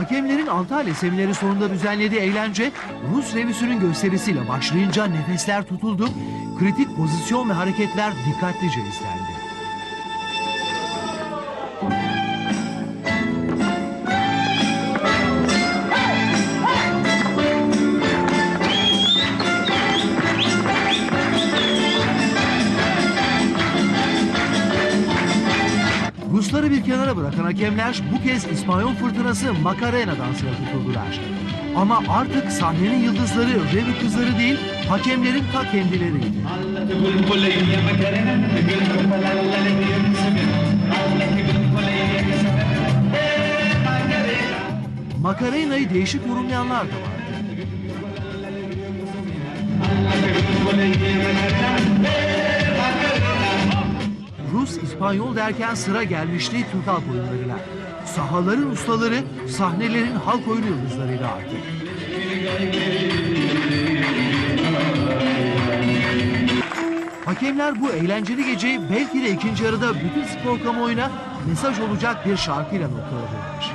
Hakemlerin Antalya semineri sonunda düzenlediği eğlence Rus revüsünün gösterisiyle başlayınca nefesler tutuldu, kritik pozisyon ve hareketler dikkatlice izlendi. Lafları bir kenara bırakan hakemler bu kez İspanyol fırtınası Macarena dansına tutuldular. Ama artık sahnenin yıldızları revi kızları değil, hakemlerin ta kendileriydi. Macarena'yı değişik yorumlayanlar da var. Rus, İspanyol derken sıra gelmişti Türk halk oyunlarına. Sahaların ustaları, sahnelerin halk oyunu yıldızlarıydı artık. Hakemler bu eğlenceli geceyi belki de ikinci yarıda bütün spor kamuoyuna mesaj olacak bir şarkıyla noktaladılar.